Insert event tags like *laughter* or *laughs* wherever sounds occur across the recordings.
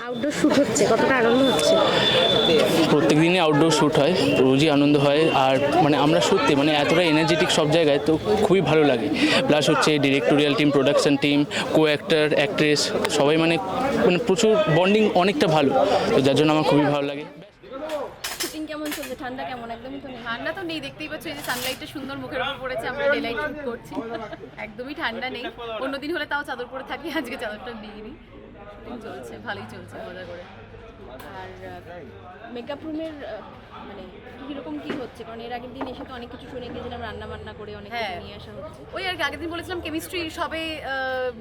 Outdoor shoot হচ্ছে? কতটা আনন্দ হচ্ছে? প্রত্যেক দিনই আউটডোর শ্যুট হয় রোজই আনন্দ হয়। আর মানে আমরা সত্যি মানে এতটা এনার্জেটিক সব জায়গায় তো খুবই ভালো লাগে। প্লাস হচ্ছে directorial team production team co actor actress সবাই মানে মানে প্রচুর বন্ডিং অনেকটা ভালো। তো যার জন্য আমার খুবই ভালো লাগে। শুটিং কেমন চলছে? ঠান্ডা কেমন? একদমই তো নেই। ঠান্ডা তো নেই দেখতেই পাচ্ছ এই যে সানলাইটটা সুন্দর মুখের উপর পড়েছে আমরা ডেলাইট করছি। একদমই ঠান্ডা নেই। অন্যদিন হলে তাও চাদর পরে থাকি আজকে চাদরটা নিইনি শুটিং চলছে ভালোই চলছে মজা করে। আর মেকআপ রুমের মানে কীরকম কি হচ্ছে? কারণ এর আগের দিন এসে তো অনেক কিছু শুনে গিয়েছিলাম রান্না বান্না করে অনেক হ্যাঁ। নিয়ে আসা হচ্ছে। ওই আর কি আগের দিন বলেছিলাম কেমিস্ট্রি সবে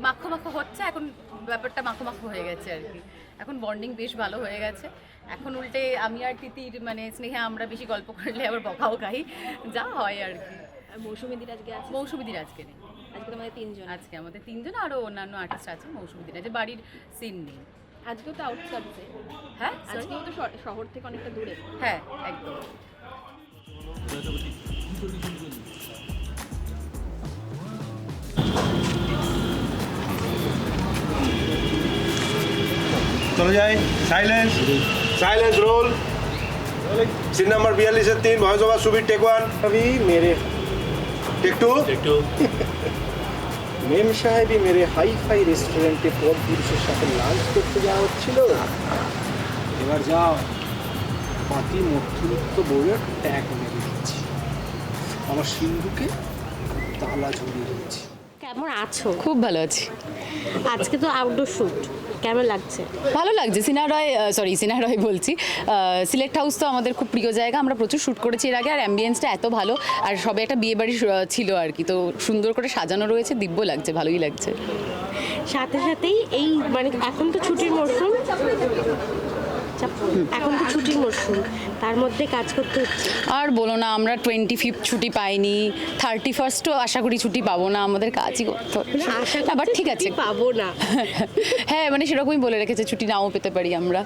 মাখো মাখো হচ্ছে এখন ব্যাপারটা মাখো মাখো হয়ে গেছে আর কি। এখন বন্ডিং বেশ ভালো হয়ে গেছে। এখন উল্টে আমি আর তিতির মানে স্নেহা আমরা বেশি গল্প করলে আবার বকাও খাই। যা হয় আর কি। মৌসুমিদির আজকে আছে? মৌসুমিদির আজকে নেই। আজকে তোমাদের তিনজন। আজকে আমাদের তিনজন আরও অন্যান্য আর্টিস্ট আছে মৌসুমিদির আছে বাড়ির সিন নেই আজকেও তো আউটসাইডে হ্যাঁ? আজকেও তো শহর থেকে অনেকটা দূরে। হ্যাঁ একদম। চলে যাই। Silence silence roll scene number বিয়াল্লিশের তিন voice over Subir take one अभी मेरे টেক টু একটু। মেম সাহেবই মেরে হাই ফাই রেস্টুরেন্টে পর পুরুষের সাথে লাঞ্চ করতে যাওয়া হচ্ছিল। এবার যাও। পাতি মধ্যবিত্ত বউয়ের ট্যাগ মেরে দিচ্ছি। আমার সিন্ধুকে তালা ঝুলিয়ে দিয়েছি কেমন আছো? খুব ভালো আছি। আজকে তো আউটডোর শুট কেমন লাগছে? ভালো লাগছে। সিনা রয় সরি সিনা রয় বলছি। সিলেক্ট হাউস তো আমাদের খুব প্রিয় জায়গা। আমরা প্রচুর শ্যুট করেছি এর আগে আর অ্যাম্বিয়েন্সটা এত ভালো। আর সবে একটা বিয়ে বাড়ি ছিল আর কি। তো সুন্দর করে সাজানো রয়েছে দিব্য লাগছে ভালোই লাগছে। সাথে সাথেই এই মানে এখন তো ছুটির মরশুম। চাপ, এখন তো ছুটির মরশুম তার মধ্যে কাজ করতে হচ্ছে। আর বলো না আমরা টোয়েন্টি ফিফথ ছুটি পাইনি থার্টি ফার্স্টও আশা করি ছুটি পাবো না আমাদের কাজই করতে আবার ঠিক আছে। পাবো না। *laughs* হ্যাঁ মানে সেরকমই বলে রেখেছে ছুটি নাও পেতে পারি আমরা।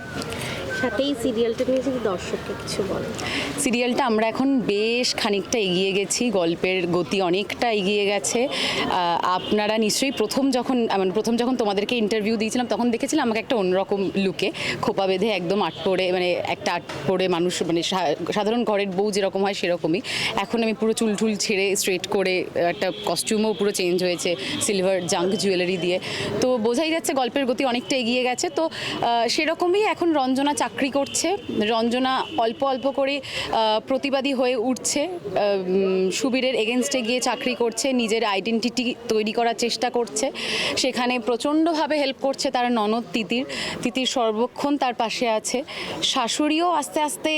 সাথে এই সিরিয়ালটা নিয়ে যদি দর্শককে কিছু বলো সিরিয়ালটা আমরা এখন বেশ খানিকটা এগিয়ে গেছি, গল্পের গতি অনেকটা এগিয়ে গেছে। আপনারা নিশ্চয়ই প্রথম যখন মানে প্রথম যখন তোমাদেরকে ইন্টারভিউ দিয়েছিলাম, তখন দেখেছিলাম আমাকে একটা অন্যরকম লুকে খোপা বেঁধে একদম আট পরে মানে একটা আট পরে মানুষ মানে সাধারণ ঘরের বউ যেরকম হয় সেরকমই। এখন আমি পুরো চুল টুল ছেড়ে স্ট্রেট করে একটা কস্টিউমও পুরো চেঞ্জ হয়েছে সিলভার জাঙ্ক জুয়েলারি দিয়ে। তো বোঝাই যাচ্ছে গল্পের গতি অনেকটা এগিয়ে গেছে। তো সেরকমই এখন রঞ্জনা চাকরি করছে। রঞ্জনা অল্প অল্প করে প্রতিবাদী হয়ে উঠছে। সুবীরের এগেনস্টে গিয়ে চাকরি করছে, নিজের আইডেন্টিটি তৈরি করার চেষ্টা করছে। সেখানে প্রচণ্ডভাবে হেল্প করছে তার ননদ তিতির। তিতির সর্বক্ষণ তার পাশে আছে। শাশুড়িও আস্তে আস্তে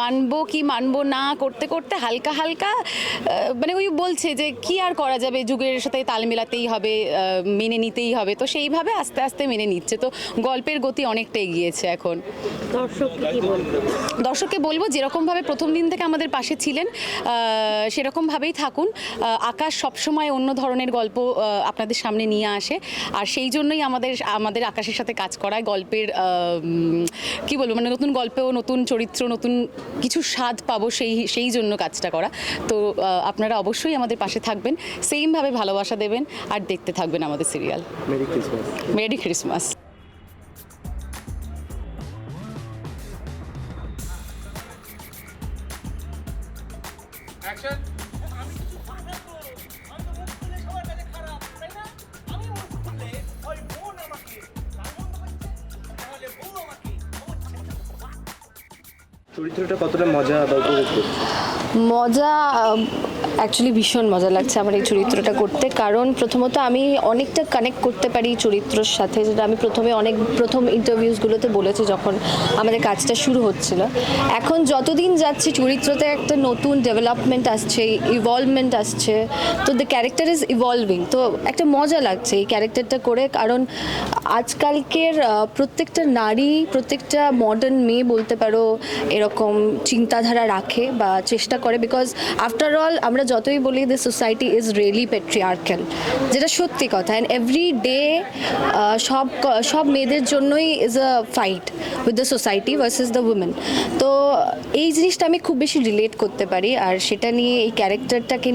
মানবো কি মানবো না করতে করতে হালকা হালকা মানে ওই বলছে যে, কি আর করা যাবে? যুগের সাথে তাল মেলাতেই হবে মেনে নিতেই হবে। তো সেইভাবে আস্তে আস্তে মেনে নিচ্ছে। তো গল্পের গতি অনেকটা এগিয়েছে এখন। বলব দর্শককে বলব যেরকমভাবে প্রথম দিন থেকে আমাদের পাশে ছিলেন সেরকমভাবেই থাকুন। আকাশ সবসময় অন্য ধরনের গল্প আপনাদের সামনে নিয়ে আসে। আর সেই জন্যই আমাদের আমাদের আকাশের সাথে কাজ করায় গল্পের কি বলব মানে নতুন গল্পেও নতুন চরিত্র নতুন কিছু স্বাদ পাবো সেই সেই জন্য কাজটা করা। তো আপনারা অবশ্যই আমাদের পাশে থাকবেন। সেমভাবে ভালোবাসা দেবেন আর দেখতে থাকবেন আমাদের serial. Merry Christmas. Merry Christmas. চরিত্রটা কতটা মজা বা উপভোগ মজা অ্যাকচুয়ালি ভীষণ মজা লাগছে আমার এই চরিত্রটা করতে। কারণ প্রথমত আমি অনেকটা কানেক্ট করতে পারি চরিত্রর সাথে। যেটা আমি প্রথমে অনেক, প্রথম ইন্টারভিউসগুলোতে বলেছি যখন আমাদের কাজটা শুরু হচ্ছিল। এখন যতদিন যাচ্ছে, চরিত্রতে একটা নতুন ডেভেলপমেন্ট আসছে ইভলভমেন্ট আসছে, তো দ্য ক্যারেক্টার ইজ ইভলভিং তো একটা মজা লাগছে এই ক্যারেক্টারটা করে। কারণ আজকালকের প্রত্যেকটা নারী, প্রত্যেকটা মডার্ন মেয়ে বলতে পারো, এরকম চিন্তাধারা রাখে বা চেষ্টা করে। বিকজ আফটার অল আমরা যতই বলি the society is really patriarchal যেটা সত্যি কথা। অ্যান্ড এভরি ডে সব সব মেয়েদের জন্যই is a fight with the society versus the women তো এই জিনিসটা আমি খুব বেশি রিলেট করতে পারি, আর সেটা নিয়ে এই ক্যারেক্টারটাকে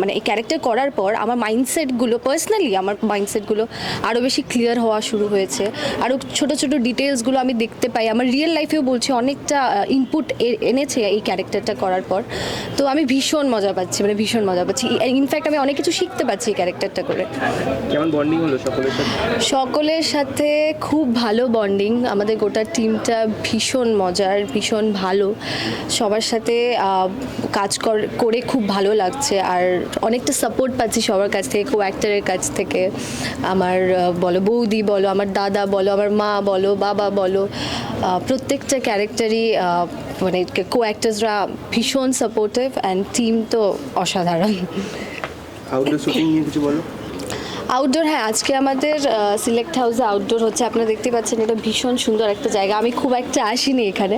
মানে এই ক্যারেক্টার করার পর আমার মাইন্ডসেটগুলো পার্সোনালি আমার মাইন্ডসেটগুলো আরও বেশি ক্লিয়ার হওয়া শুরু হয়েছে। আরও ছোটো ছোটো ডিটেলসগুলো আমি দেখতে পাই। আমার রিয়েল লাইফেও বলছি, অনেকটা ইনপুট এনেছে এই ক্যারেক্টারটা করার পর। তো আমি ভীষণ মজা পাচ্ছি। মানে ভীষণ মজা পাচ্ছি। ইনফ্যাক্ট আমি অনেক কিছু শিখতে পারছি এই ক্যারেক্টারটা করে। কেমন বন্ডিং হলো সকলের সাথে? সকলের সাথে খুব ভালো বন্ডিং আমাদের গোটা টিমটা ভীষণ মজার ভীষণ ভালো। সবার সাথে কাজ কর- করে খুব ভালো লাগছে। আর অনেকটা সাপোর্ট পাচ্ছি সবার কাছ থেকে কো অ্যাক্টারের কাছ থেকে। আমার বলো বৌদি বলো আমার দাদা বলো আমার মা বলো বাবা বলো প্রত্যেকটা ক্যারেক্টারই মানে কো অ্যাক্টার্সরা ভীষণ সাপোর্টিভ অ্যান্ড টিম তো অসাধারণ। আউটডোর শুটিং নিয়ে কিছু বলো? আউটডোর হ্যাঁ আজকে আমাদের সিলেক্ট হাউসে আউটডোর হচ্ছে। আপনারা দেখতে পাচ্ছেন, এটা ভীষণ সুন্দর একটা জায়গা। আমি খুব একটা আসিনি এখানে।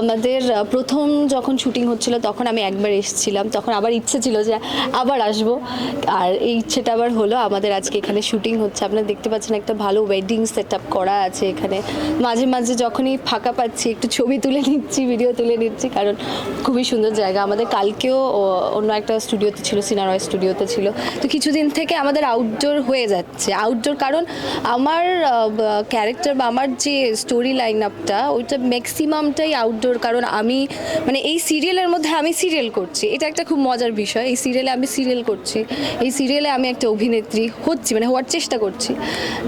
আমাদের প্রথম যখন শুটিং হচ্ছিল, তখন আমি একবার এসেছিলাম। তখন আবার ইচ্ছে ছিল যে আবার আসব। আর এই ইচ্ছেটা আবার হলো, আমাদের আজকে এখানে শুটিং হচ্ছে। আপনারা দেখতে পাচ্ছেন, একটা ভালো ওয়েডিং সেট আপ করা আছে এখানে। মাঝে মাঝে যখনই ফাঁকা পাচ্ছি, একটু ছবি তুলে নিচ্ছি ভিডিও তুলে নিচ্ছি, কারণ খুবই সুন্দর জায়গা। আমাদের কালকেও অন্য একটা স্টুডিওতে ছিল, সিনারয় স্টুডিওতে ছিল। তো কিছুদিন থেকে আমাদের আউটডোর হয়ে যাচ্ছে। আউটডোর কারণ আমার ক্যারেক্টার বা আমার যে স্টোরি লাইন আপটা ওইটা ম্যাক্সিমামটাই আউটডোর কারণ আমি মানে এই সিরিয়ালের মধ্যে আমি সিরিয়াল করছি। এটা একটা খুব মজার বিষয়। এই সিরিয়ালে আমি সিরিয়াল করছি। এই সিরিয়ালে আমি একটা অভিনেত্রী হচ্ছি মানে হওয়ার চেষ্টা করছি।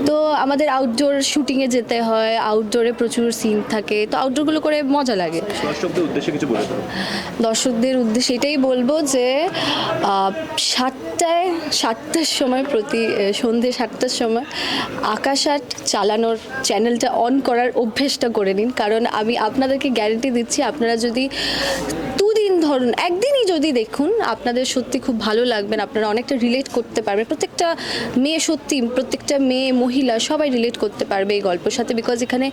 তো আমাদের আউটডোর শুটিংয়ে যেতে হয় আউটডোরে প্রচুর সিন থাকে। তো আউটডোরগুলো করে মজা লাগে। দর্শকদের উদ্দেশ্যে কিছু বলে দর্শকদের উদ্দেশ্যে এটাই বলব যে সাতটায় সাতটার সময় প্রতি সন্ধে সাতটার সময় আকাশ আট চালানোর চ্যানেলটা অন করার অভ্যেসটা করে নিন। কারণ আমি আপনাদেরকে গ্যারেন্টি দিচ্ছি, আপনারা যদি ধরুন, একদিনই যদি দেখুন আপনাদের সত্যি খুব ভালো লাগবেন আপনারা অনেকটা রিলেট করতে পারবেন। প্রত্যেকটা মেয়ে সত্যি, প্রত্যেকটা মেয়ে, মহিলা সবাই রিলেট করতে পারবে এই গল্পের সাথে বিকজ এখানে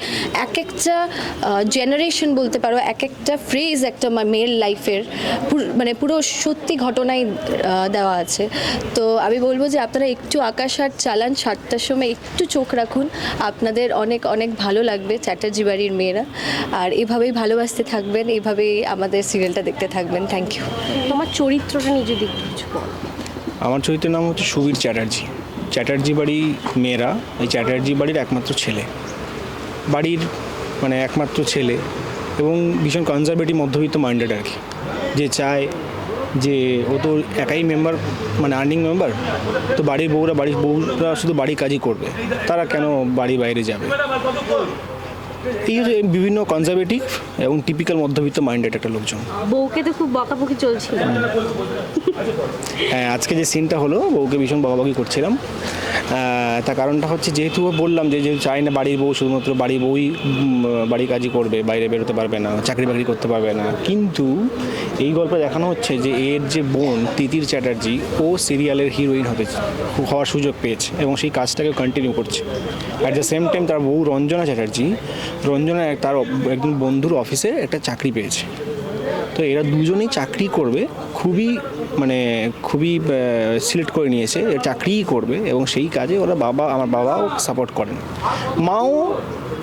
এক একটা জেনারেশন বলতে পারো এক একটা ফ্রেজ একটা মেয়ের লাইফের মানে পুরো সত্যি ঘটনাই দেওয়া আছে। তো আমি বলব যে আপনারা একটু আকাশ হাট চালান, সাতটার সময় একটু চোখ রাখুন, আপনাদের অনেক অনেক ভালো লাগবে চ্যাটার্জি বাড়ির মেয়েরা। আর এভাবেই ভালোবাসতে থাকবেন, এভাবেই আমাদের সিরিয়ালটা দেখতে থাকবেন। থ্যাংক ইউ তোমার চরিত্রটা নিয়ে যদি কিছু বলো। আমার চরিত্রের নাম হচ্ছে সুবীর চ্যাটার্জি। চ্যাটার্জি বাড়ি মেয়েরা, এই চ্যাটার্জি বাড়ির একমাত্র ছেলে। বাড়ির মানে একমাত্র ছেলে এবং ভীষণ কনজারভেটিভ মধ্যবিত্ত মাইন্ডেড আর কি। যে চায় যে ও তো একাই মেম্বার মানে আর্নিং মেম্বার তো বাড়ির বউরা বাড়ির বউরা শুধু বাড়ির কাজই করবে। তারা কেন বাড়ি বাইরে যাবে? এই বিভিন্ন কনজারভেটিভ এবং টিপিক্যাল মধ্যবিত্ত মাইন্ডেড একটা লোকজন। বউকে তো খুব বকাবকি চলছিল। হ্যাঁ আজকে যে সিনটা হলো বউকে ভীষণ বকাবকি করছিলাম। তার কারণটা হচ্ছে যেহেতু বললাম যে যেহেতু চাই না বাড়ির বউ শুধুমাত্র বাড়ির বউই বাড়ির কাজই করবে বাইরে বেরোতে পারবে না চাকরি বাকরি করতে পারবে না। কিন্তু এই গল্পে দেখানো হচ্ছে যে এর যে বোন তিতির চ্যাটার্জি ও সিরিয়ালের হিরোইন হতে হওয়ার সুযোগ পেয়েছে এবং সেই কাজটাকে কন্টিনিউ করছে। অ্যাট দ্য সেম টাইম তার বউ রঞ্জনা চ্যাটার্জি রঞ্জনা তার একজন বন্ধুর অফিসে একটা চাকরি পেয়েছে। তো এরা দুজনেই চাকরি করবে, খুবই মানে খুবই সিলেক্ট করে নিয়েছে চাকরিই করবে এবং সেই কাজে ওরা বাবা, আমার বাবাও সাপোর্ট করেন। মাও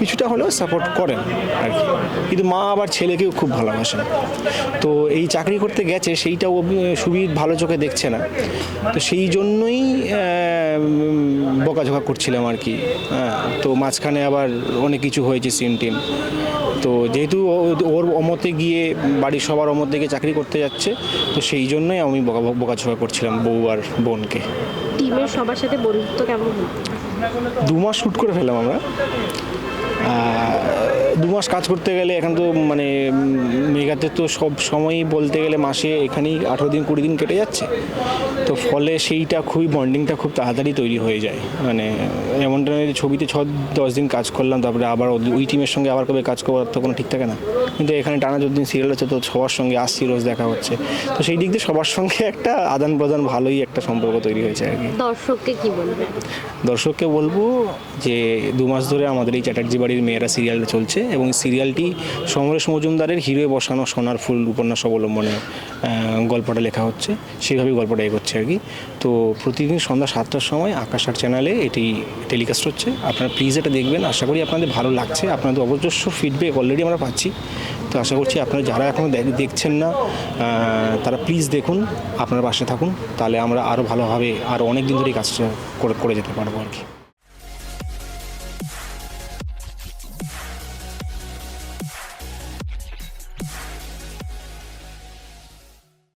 কিছুটা হলেও সাপোর্ট করেন আর কি। কিন্তু মা আবার ছেলেকেও খুব ভালোবাসেন। তো এই চাকরি করতে গেছে সেইটা ও সুবিধ ভালো চোখে দেখছে না। তো সেই জন্যই বকাঝকা করছিলাম আর কি। হ্যাঁ তো মাঝখানে আবার অনেক কিছু হয়েছে সিন টিম। তো যেহেতু ওর অমতে গিয়ে বাড়ির সবার অমতে গিয়ে চাকরি করতে যাচ্ছে তো সেই জন্যই আমি বকা বকাঝকা করছিলাম বউ আর বোনকে। টিমের সবার সাথে বন্ধুত্ব কেমন? দু মাস শ্যুট করে ফেলাম আমরা। 呃。দু মাস কাজ করতে গেলে এখন তো মানে মেঘাতে তো সব সময়ই বলতে গেলে মাসে এখানেই আঠেরো দিন কুড়ি দিন কেটে যাচ্ছে। তো ফলে সেইটা খুবই বন্ডিংটা খুব তাড়াতাড়ি তৈরি হয়ে যায়। মানে এমনটা নয় ছবিতে ছ দশ দিন কাজ করলাম তারপরে আবার ওই টিমের সঙ্গে আবার কবে কাজ করার তো কোনো ঠিক থাকে না। কিন্তু এখানে টানা যতদিন সিরিয়াল হচ্ছে তো সবার সঙ্গে আসছি রোজ দেখা হচ্ছে। তো সেই দিক দিয়ে সবার সঙ্গে একটা আদান প্রদান ভালোই একটা সম্পর্ক তৈরি হয়েছে আর কি। দর্শককে কি বলবে দর্শককে বলব যে দু মাস ধরে আমাদের এই চ্যাটার্জি বাড়ির মেয়েরা সিরিয়ালটা চলছে। এবং সিরিয়ালটি সমরেশ মজুমদারের হিরোয়ে বসানো সোনার ফুল উপন্যাস অবলম্বনে গল্পটা লেখা হচ্ছে। সেইভাবেই গল্পটা এগোচ্ছে আর কি। তো প্রতিদিন সন্ধ্যা সাতটার সময় আকাশ আট চ্যানেলে এটি টেলিকাস্ট হচ্ছে। আপনারা প্লিজ এটা দেখবেন। আশা করি আপনাদের ভালো লাগছে। আপনাদের অবজস্য ফিডব্যাক অলরেডি আমরা পাচ্ছি। তো আশা করছি আপনারা যারা এখনও দেখছেন না তারা প্লিজ দেখুন। আপনার পাশে থাকুন। তাহলে আমরা আরও ভালোভাবে আরও অনেক দিন ধরে কাজটা করে যেতে পারব আর কি।